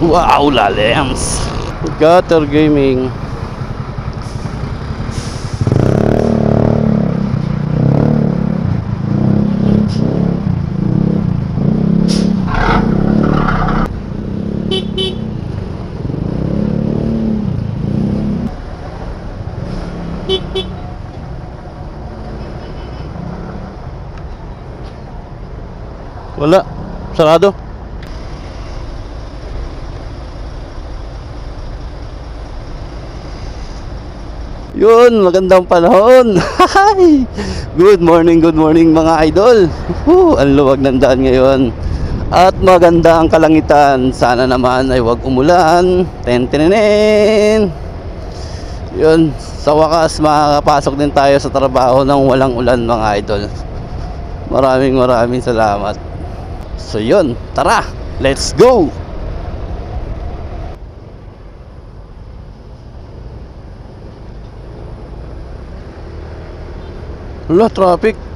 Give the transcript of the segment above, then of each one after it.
Wow, lalems. Gutter Gaming. Wala. Sarado. Yun, magandang panahon. Hi! good morning, good morning mga idol. Woo, ang luwag ng daan ngayon. At maganda ang kalangitan. Sana naman ay wag umulan. Tentenenen. Yun, sa wakas makakapasok din tayo sa trabaho ng walang ulan mga idol. Maraming maraming salamat. So yun, tara, let's go! Wala, traffic.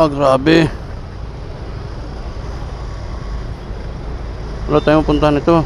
Ah, grabe. Wala tayong punta nito.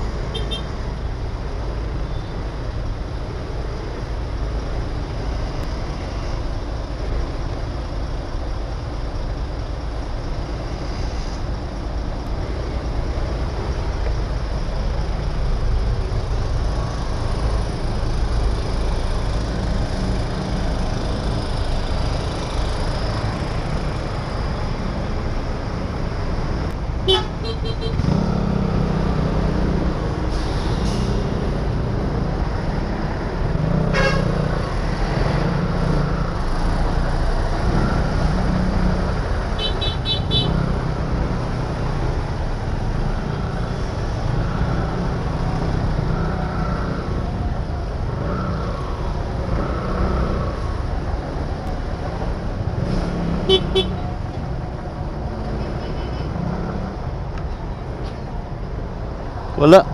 Wala.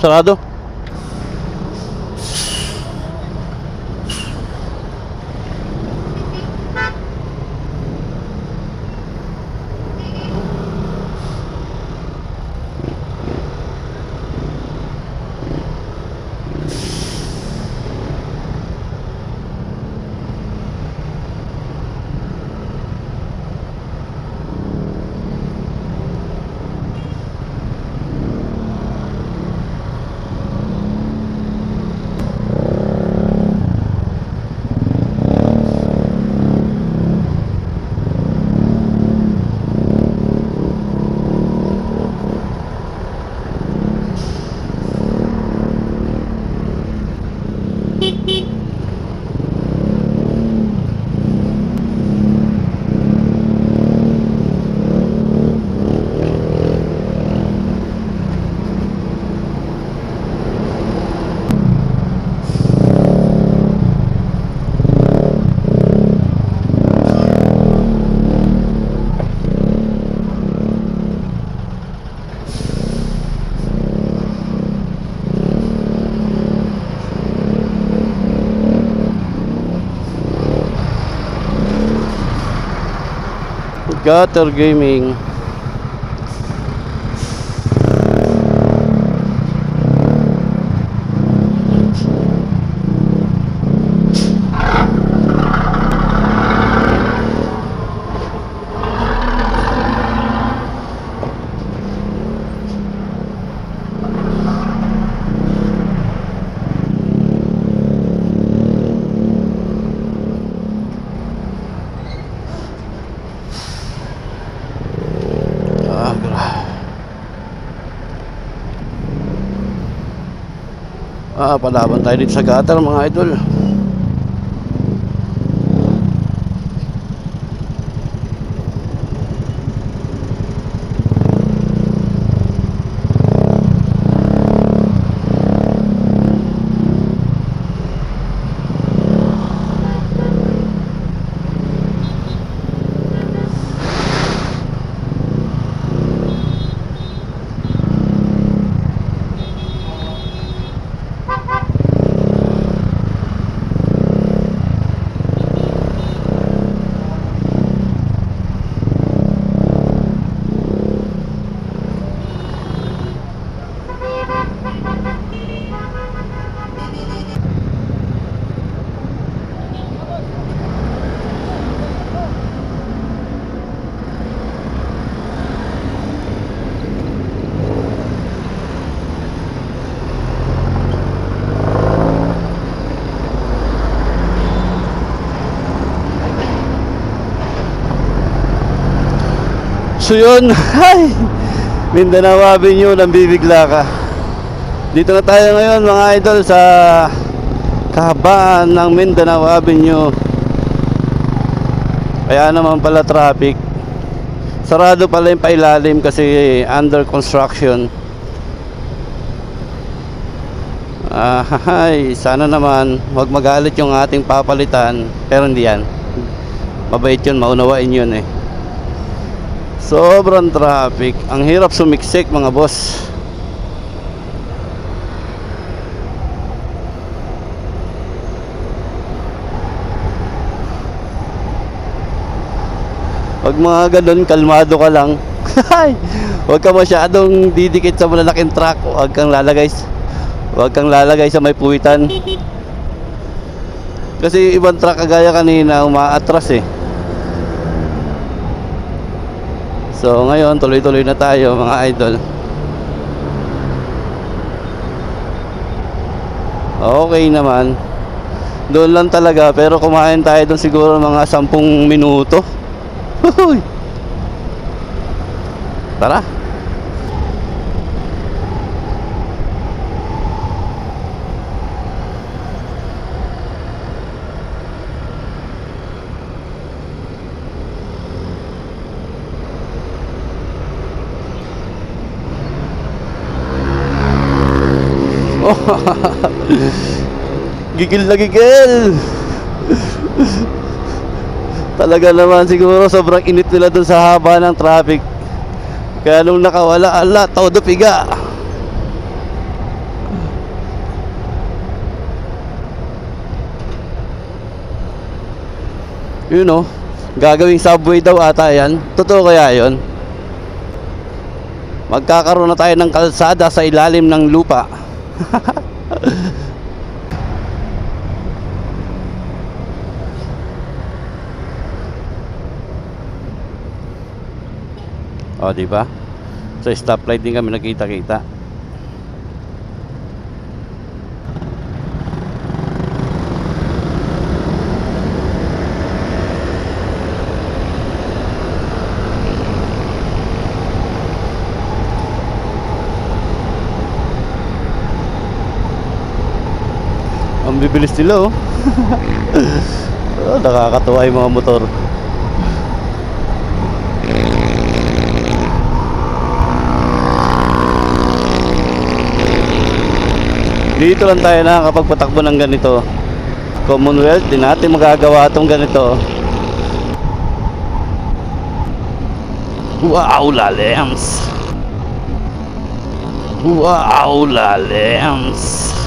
Sarado. Gutter Gaming. Ah, palaban tayo dito sa gutter mga idol. So yun, ay, Mindanao Avenue, nambibigla ka. Dito na tayo ngayon mga idol sa kahabaan ng Mindanao Avenue. Kaya naman pala traffic. Sarado pala yung pailalim kasi under construction. Ah, hay, sana naman wag magalit yung ating papalitan. Pero hindi yan. Mabait yun, maunawain yun eh. Sobrang traffic. Ang hirap sumiksik mga boss. Pag mga ganun, kalmado ka lang. Huwag ka masyadong didikit sa malalaking truck. Huwag kang lalagay. Huwag kang lalagay sa may puwitan. Kasi ibang truck kagaya kanina, umaatras eh. So ngayon, tuloy-tuloy na tayo mga idol. Okay naman. Doon lang talaga, pero kumain tayo doon siguro mga 10 minuto. Tara. Gigil na gigil. Talaga naman siguro sobrang init nila dun sa haba ng traffic. Kaya nung nakawala, ala, todo piga. You know, gagawing subway daw ata yan. Totoo kaya yon? Magkakaroon na tayo ng kalsada sa ilalim ng lupa. O, di ba? Sa stoplight din kami nakita-kita. Bibilis nila oh. oh nakakatuwa yung mga motor. Dito lang tayo nakakapagpatakbo ng ganito. Commonwealth, din natin magagawa itong ganito. Wow, lalems! Wow, lalems!